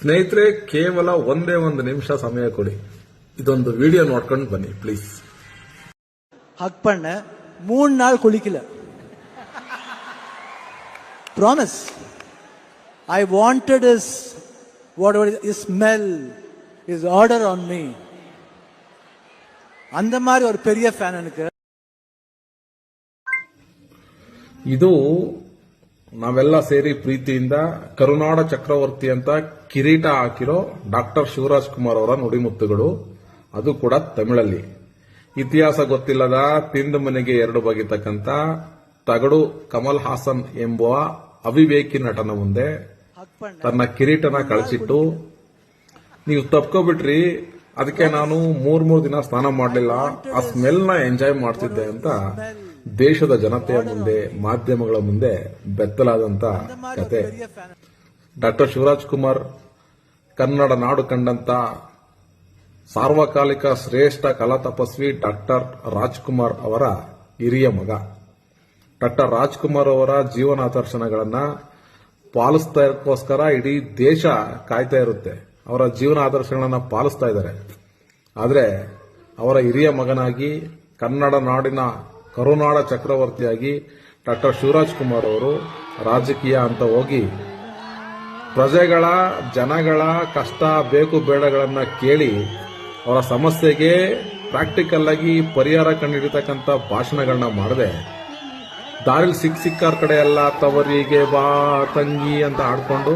ಸ್ನೇಹಿತರೆ ಕೇವಲ ಒಂದೇ ಒಂದು ನಿಮಿಷ ಸಮಯ ಕೊಡಿ ಇದೊಂದು ವಿಡಿಯೋ ನೋಡ್ಕೊಂಡು ಬನ್ನಿ ಪ್ಲೀಸ್ ஹக் பண்ண மூணு நாள் குளிக்கல promise I wanted is what is smell is order on me அந்த மாதிரி ஒரு பெரிய ஃபேன் எனக்கு ಇದು ನಾವೆಲ್ಲ ಸೇರಿ ಪ್ರೀತಿಯಿಂದ ಕರುನಾಡ ಚಕ್ರವರ್ತಿ ಅಂತ ಕಿರೀಟ ಹಾಕಿರೋ ಡಾಕ್ಟರ್ ಶಿವರಾಜ್ ಕುಮಾರ್ ಅವರ ನುಡಿಮುತ್ತುಗಳು. ಅದು ಕೂಡ ತಮಿಳಲ್ಲಿ. ಇತಿಹಾಸ ಗೊತ್ತಿಲ್ಲದ ತಿಂದು ಮನೆಗೆ ಎರಡು ಬಗೆತಕ್ಕಂತ ತಗಡು ಕಮಲ್ ಹಾಸನ್ ಎಂಬುವ ಅವಿವೇಕಿ ನಟನ ಮುಂದೆ ತನ್ನ ಕಿರೀಟನ ಕಳಿಸಿಟ್ಟು, ನೀವು ತಪ್ಕೊಬಿಟ್ರಿ, ಅದಕ್ಕೆ ನಾನು ಮೂರ್ ಮೂರು ದಿನ ಸ್ನಾನ ಮಾಡಲಿಲ್ಲ, ಆ ಸ್ಮೆಲ್ನ ಎಂಜಾಯ್ ಮಾಡ್ತಿದ್ದೆ ಅಂತ ದೇಶದ ಜನತೆಯ ಮುಂದೆ, ಮಾಧ್ಯಮಗಳ ಮುಂದೆ ಬೆತ್ತಲಾದಂತ ಕತೆ. ಡಾಕ್ಟರ್ ಶಿವರಾಜ್ ಕುಮಾರ್, ಕನ್ನಡ ನಾಡು ಕಂಡಂತ ಸಾರ್ವಕಾಲಿಕ ಶ್ರೇಷ್ಠ ಕಲಾ ತಪಸ್ವಿ ಡಾಕ್ಟರ್ ರಾಜ್ಕುಮಾರ್ ಅವರ ಹಿರಿಯ ಮಗ. ಡಾಕ್ಟರ್ ರಾಜ್ಕುಮಾರ್ ಅವರ ಜೀವನ ಜೀವನಾದರ್ಶನಗಳನ್ನ ಪಾಲಿಸ್ತಾ ಇಡೀ ದೇಶ ಕಾಯ್ತಾ ಇರುತ್ತೆ. ಅವರ ಜೀವನ ಆದರ್ಶಗಳನ್ನ ಪಾಲಿಸ್ತಾ ಇದ್ದಾರೆ. ಆದರೆ ಅವರ ಹಿರಿಯ ಮಗನಾಗಿ ಕನ್ನಡ ನಾಡಿನ ಕರುನಾಡ ಚಕ್ರವರ್ತಿಯಾಗಿ ಡಾಕ್ಟರ್ ಶಿವರಾಜ್ ಕುಮಾರ್ ಅವರು ರಾಜಕೀಯ ಅಂತ ಹೋಗಿ ಪ್ರಜೆಗಳ, ಜನಗಳ ಕಷ್ಟ, ಬೇಕು, ಬೇಡಗಳನ್ನ ಕೇಳಿ ಅವರ ಸಮಸ್ಯೆಗೆ ಪ್ರಾಕ್ಟಿಕಲ್ ಆಗಿ ಪರಿಹಾರ ಕಂಡಿಡಿತಕ್ಕಂಥ ಭಾಷಣಗಳನ್ನ ಮಾಡಿದೆ. ದಾರಿಲಿ ಸಿಕ್ ಸಿಕ್ಕಾರ ಕಡೆ ಎಲ್ಲ ತವರಿಗೆ ಬಾ ತಂಗಿ ಅಂತ ಆಡ್ಕೊಂಡು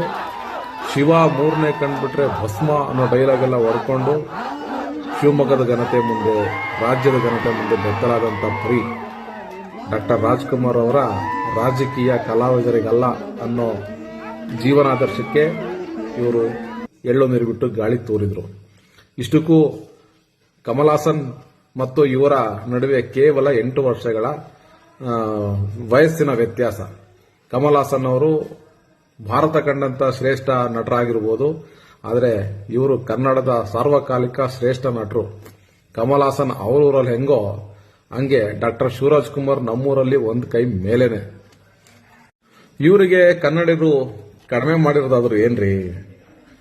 ಶಿವ ಮೂರನೇ ಕಂಡುಬಿಟ್ರೆ ಭಸ್ಮ ಅನ್ನೋ ಡೈಲಾಗ್ ಎಲ್ಲ ಹೊಡ್ಕೊಂಡು ಶಿವಮೊಗ್ಗದ ಜನತೆ ಮುಂದೆ, ರಾಜ್ಯದ ಜನತೆ ಮುಂದೆ ಬೆತ್ತಲಾದಂಥ ಪರಿ. ಡಾಕ್ಟರ್ ರಾಜ್ಕುಮಾರ್ ಅವರ ರಾಜಕೀಯ ಕಲಾವಿದರಿಗಲ್ಲ ಅನ್ನೋ ಜೀವನಾದರ್ಶಕ್ಕೆ ಇವರು ಎಳ್ಳು ನೀರು ಬಿಟ್ಟು ಗಾಳಿ ತೋರಿದ್ರು. ಇಷ್ಟಕ್ಕೂ ಕಮಲಾಸನ್ ಮತ್ತು ಇವರ ನಡುವೆ ಕೇವಲ ಎಂಟು ವರ್ಷಗಳ ವಯಸ್ಸಿನ ವ್ಯತ್ಯಾಸ. ಕಮಲಾಸನ್ ಅವರು ಭಾರತ ಕಂಡಂತ ಶ್ರೇಷ್ಠ ನಟರಾಗಿರ್ಬೋದು, ಆದರೆ ಇವರು ಕನ್ನಡದ ಸಾರ್ವಕಾಲಿಕ ಶ್ರೇಷ್ಠ ನಟರು. ಕಮಲ್ ಹಾಸನ್ ಅವರೂರಲ್ಲಿ ಹೆಂಗೋ ಹಂಗೆ ಡಾಕ್ಟರ್ ಶಿವರಾಜ್ ಕುಮಾರ್ ನಮ್ಮೂರಲ್ಲಿ ಒಂದು ಕೈ ಮೇಲೇನೆ. ಇವರಿಗೆ ಕನ್ನಡಿಗರು ಕಡಿಮೆ ಮಾಡಿರೋದಾದ್ರು ಏನ್ರಿ?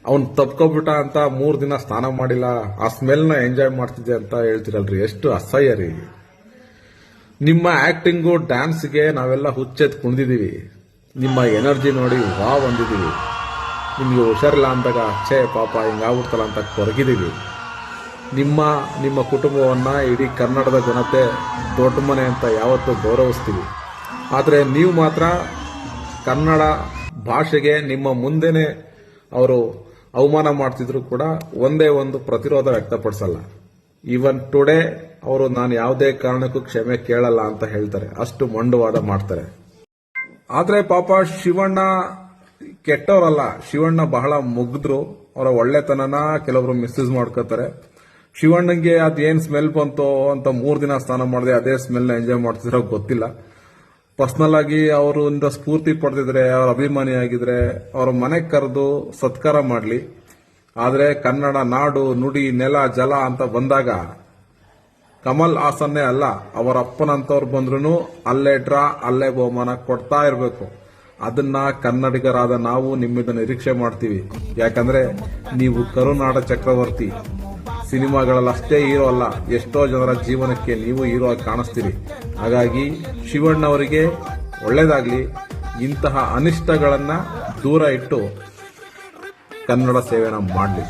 ಅವನ್ ತಪ್ಕೊಬಿಟ್ಟ ಅಂತ ಮೂರ್ ದಿನ ಸ್ನಾನ ಮಾಡಿಲ್ಲ, ಆ ಸ್ಮೆಲ್ನ ಎಂಜಾಯ್ ಮಾಡ್ತಿದ್ದೆ ಅಂತ ಹೇಳ್ತಿರಲ್ರಿ, ಎಷ್ಟು ಅಸಹ್ಯ ರೀ. ನಿಮ್ಮ ಆಕ್ಟಿಂಗು, ಡ್ಯಾನ್ಸ್ಗೆ ನಾವೆಲ್ಲ ಹುಚ್ಚೆತ್ ಕುಣಿದಿದೀವಿ. ನಿಮ್ಮ ಎನರ್ಜಿ ನೋಡಿ ವಾ ಬಂದಿದೀವಿ ನಿಮಗೆ ಹುಷಾರಿಲ್ಲ ಅಂದಾಗ, ಛೇ ಪಾಪ ಹಿಂಗಾಗ್ಬಿಡ್ತಲ್ಲ ಅಂತ ಕೊರಗಿದೀವಿ. ನಿಮ್ಮ ನಿಮ್ಮ ಕುಟುಂಬವನ್ನು ಇಡೀ ಕನ್ನಡದ ಜನತೆ ದೊಡ್ಡ ಮನೆ ಅಂತ ಯಾವತ್ತೂ ಗೌರವಿಸ್ತೀವಿ. ಆದರೆ ನೀವು ಮಾತ್ರ ಕನ್ನಡ ಭಾಷೆಗೆ ನಿಮ್ಮ ಮುಂದೆನೆ ಅವರು ಅವಮಾನ ಮಾಡ್ತಿದ್ರು ಕೂಡ ಒಂದೇ ಒಂದು ಪ್ರತಿರೋಧ ವ್ಯಕ್ತಪಡಿಸಲ್ಲ. ಈವನ್ ಟುಡೇ ಅವರು ನಾನು ಯಾವುದೇ ಕಾರಣಕ್ಕೂ ಕ್ಷಮೆ ಕೇಳಲ್ಲ ಅಂತ ಹೇಳ್ತಾರೆ. ಅಷ್ಟು ಮಂಡುವಾದ ಮಾಡ್ತಾರೆ. ಆದರೆ ಪಾಪ ಶಿವಣ್ಣ ಕೆಟ್ಟವರಲ್ಲ. ಶಿವಣ್ಣ ಬಹಳ ಮುಗ್ದ್ರು. ಅವರ ಒಳ್ಳೆತನನ ಕೆಲವರು ಮಿಸ್ಯೂಸ್ ಮಾಡ್ಕೋತಾರೆ. ಶಿವಣ್ಣಂಗೆ ಏನು ಸ್ಮೆಲ್ ಬಂತೋ ಅಂತ ಮೂರು ದಿನ ಸ್ನಾನ ಮಾಡಿದೆ, ಅದೇ ಸ್ಮೆಲ್ ಎಂಜಾಯ್ ಮಾಡ್ತಿದ್ರೋ ಗೊತ್ತಿಲ್ಲ. ಪರ್ಸನಲ್ ಆಗಿ ಅವರಿಂದ ಸ್ಫೂರ್ತಿ ಪಡೆದಿದ್ರೆ ಅವರ ಅಭಿಮಾನಿ ಆಗಿದ್ರೆ, ಅವ್ರ ಮನೆಗೆ ಕರೆದು ಸತ್ಕಾರ ಮಾಡಲಿ. ಆದರೆ ಕನ್ನಡ ನಾಡು, ನುಡಿ, ನೆಲ, ಜಲ ಅಂತ ಬಂದಾಗ ಕಮಲ್ ಹಾಸನ್ನೇ ಅಲ್ಲ, ಅವರ ಅಪ್ಪನಂತವ್ರು ಬಂದ್ರು ಅಲ್ಲೇ ಡ್ರಾ, ಅಲ್ಲೇ ಬಹುಮಾನ ಕೊಡ್ತಾ ಇರಬೇಕು. ಅದನ್ನ ಕನ್ನಡಿಗರಾದ ನಾವು ನಿಮ್ಮಿಂದ ನಿರೀಕ್ಷೆ ಮಾಡ್ತೀವಿ. ಯಾಕಂದ್ರೆ ನೀವು ಕರುನಾಡ ಚಕ್ರವರ್ತಿ. ಸಿನಿಮಾಗಳಲ್ಲಿ ಅಷ್ಟೇ ಹೀರೋ ಅಲ್ಲ ಎಷ್ಟೋ ಜನರ ಜೀವನಕ್ಕೆ ನೀವು ಹೀರೋ ಆಗಿ ಕಾಣಿಸ್ತೀರಿ. ಹಾಗಾಗಿ ಶಿವಣ್ಣವರಿಗೆ ಅವರಿಗೆ ಒಳ್ಳೇದಾಗ್ಲಿ, ಇಂತಹ ಅನಿಷ್ಟಗಳನ್ನು ದೂರ ಇಟ್ಟು ಕನ್ನಡ ಸೇವೆನ ಮಾಡಲಿ.